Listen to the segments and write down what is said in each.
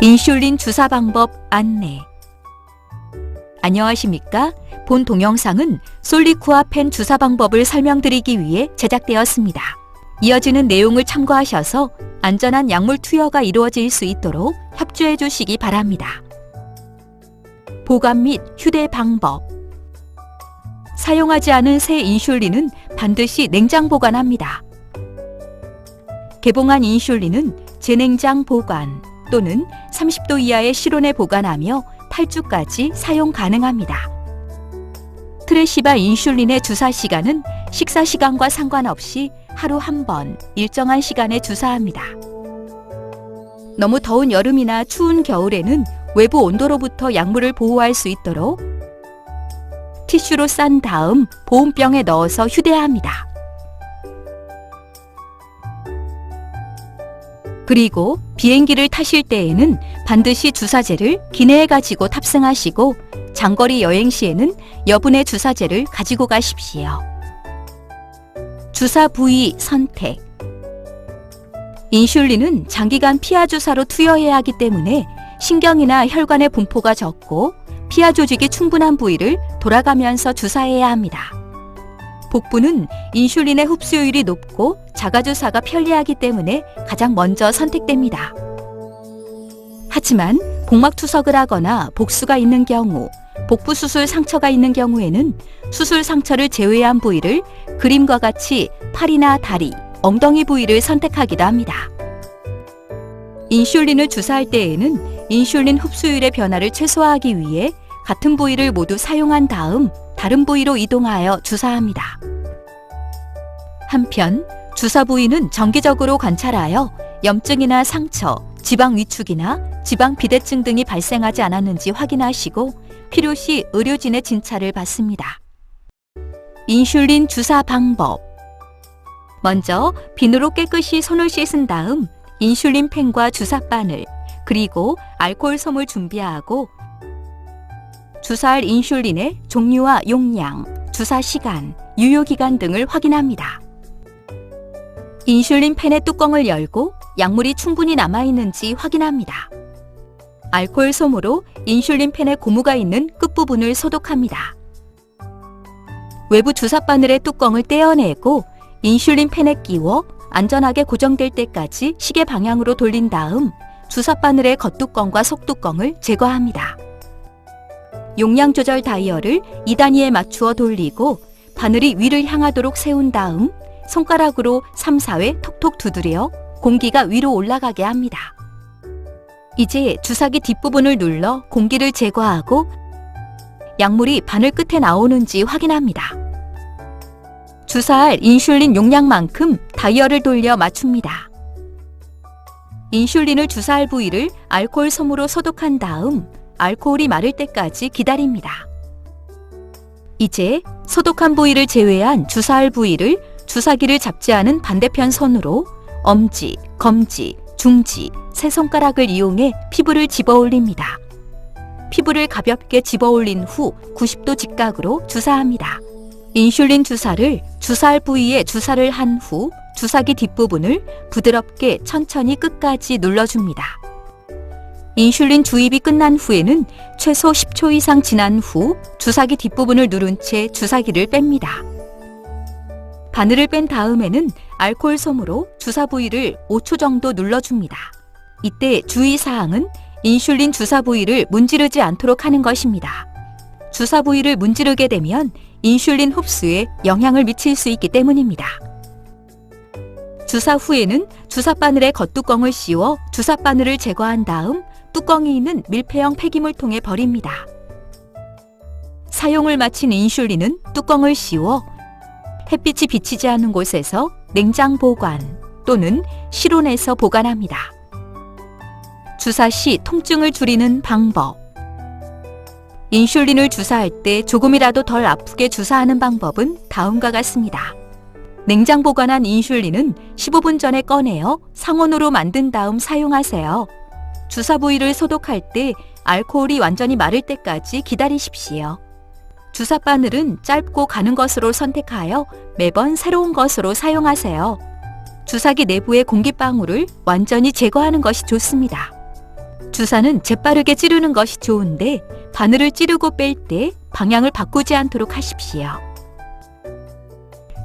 인슐린 주사 방법 안내. 안녕하십니까? 본 동영상은 솔리쿠아 펜 주사 방법을 설명드리기 위해 제작되었습니다. 이어지는 내용을 참고하셔서 안전한 약물 투여가 이루어질 수 있도록 협조해 주시기 바랍니다. 보관 및 휴대 방법. 사용하지 않은 새 인슐린은 반드시 냉장 보관합니다. 개봉한 인슐린은 재냉장 보관 또는 30도 이하의 실온에 보관하며 8주까지 사용 가능합니다. 트레시바 인슐린의 주사 시간은 식사 시간과 상관없이 하루 한 번 일정한 시간에 주사합니다. 너무 더운 여름이나 추운 겨울에는 외부 온도로부터 약물을 보호할 수 있도록 티슈로 싼 다음 보온병에 넣어서 휴대합니다. 그리고 비행기를 타실 때에는 반드시 주사제를 기내에 가지고 탑승하시고 장거리 여행 시에는 여분의 주사제를 가지고 가십시오. 주사 부위 선택. 인슐린은 장기간 피하 주사로 투여해야 하기 때문에 신경이나 혈관의 분포가 적고 피하 조직이 충분한 부위를 돌아가면서 주사해야 합니다. 복부는 인슐린의 흡수율이 높고 자가주사가 편리하기 때문에 가장 먼저 선택됩니다. 하지만 복막 투석을 하거나 복수가 있는 경우, 복부 수술 상처가 있는 경우에는 수술 상처를 제외한 부위를 그림과 같이 팔이나 다리, 엉덩이 부위를 선택하기도 합니다. 인슐린을 주사할 때에는 인슐린 흡수율의 변화를 최소화하기 위해 같은 부위를 모두 사용한 다음 다른 부위로 이동하여 주사합니다. 한편 주사 부위는 정기적으로 관찰하여 염증이나 상처, 지방 위축이나 지방 비대증 등이 발생하지 않았는지 확인하시고 필요시 의료진의 진찰을 받습니다. 인슐린 주사 방법 먼저 비누로 깨끗이 손을 씻은 다음 인슐린 펜과 주사 바늘 그리고 알코올 솜을 준비하고 주사할 인슐린의 종류와 용량, 주사 시간, 유효 기간 등을 확인합니다. 인슐린 펜의 뚜껑을 열고 약물이 충분히 남아 있는지 확인합니다. 알코올 솜으로 인슐린 펜의 고무가 있는 끝부분을 소독합니다. 외부 주사 바늘의 뚜껑을 떼어내고 인슐린 펜에 끼워 안전하게 고정될 때까지 시계 방향으로 돌린 다음 주사 바늘의 겉뚜껑과 속뚜껑을 제거합니다. 용량 조절 다이얼을 2단위에 맞추어 돌리고 바늘이 위를 향하도록 세운 다음 손가락으로 3, 4회 톡톡 두드려 공기가 위로 올라가게 합니다. 이제 주사기 뒷부분을 눌러 공기를 제거하고 약물이 바늘 끝에 나오는지 확인합니다. 주사할 인슐린 용량만큼 다이얼을 돌려 맞춥니다. 인슐린을 주사할 부위를 알코올 솜으로 소독한 다음 알코올이 마를 때까지 기다립니다. 이제 소독한 부위를 제외한 주사할 부위를 주사기를 잡지 않은 반대편 손으로 엄지, 검지, 중지, 세 손가락을 이용해 피부를 집어 올립니다. 피부를 가볍게 집어 올린 후 90도 직각으로 주사합니다. 인슐린 주사를 주사할 부위에 주사를 한 후 주사기 뒷부분을 부드럽게 천천히 끝까지 눌러줍니다. 인슐린 주입이 끝난 후에는 최소 10초 이상 지난 후 주사기 뒷부분을 누른 채 주사기를 뺍니다. 바늘을 뺀 다음에는 알코올 솜으로 주사 부위를 5초 정도 눌러줍니다. 이때 주의사항은 인슐린 주사 부위를 문지르지 않도록 하는 것입니다. 주사 부위를 문지르게 되면 인슐린 흡수에 영향을 미칠 수 있기 때문입니다. 주사 후에는 주사 바늘의 겉뚜껑을 씌워 주사 바늘을 제거한 다음 뚜껑이 있는 밀폐형 폐기물통에 버립니다. 사용을 마친 인슐린은 뚜껑을 씌워 햇빛이 비치지 않는 곳에서 냉장 보관 또는 실온에서 보관합니다. 주사 시 통증을 줄이는 방법. 인슐린을 주사할 때 조금이라도 덜 아프게 주사하는 방법은 다음과 같습니다. 냉장 보관한 인슐린은 15분 전에 꺼내어 상온으로 만든 다음 사용하세요. 주사 부위를 소독할 때 알코올이 완전히 마를 때까지 기다리십시오. 주사 바늘은 짧고 가는 것으로 선택하여 매번 새로운 것으로 사용하세요. 주사기 내부의 공기방울을 완전히 제거하는 것이 좋습니다. 주사는 재빠르게 찌르는 것이 좋은데 바늘을 찌르고 뺄 때 방향을 바꾸지 않도록 하십시오.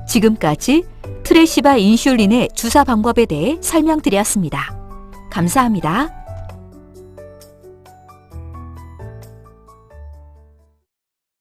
지금까지 트레시바 인슐린의 주사 방법에 대해 설명드렸습니다. 감사합니다.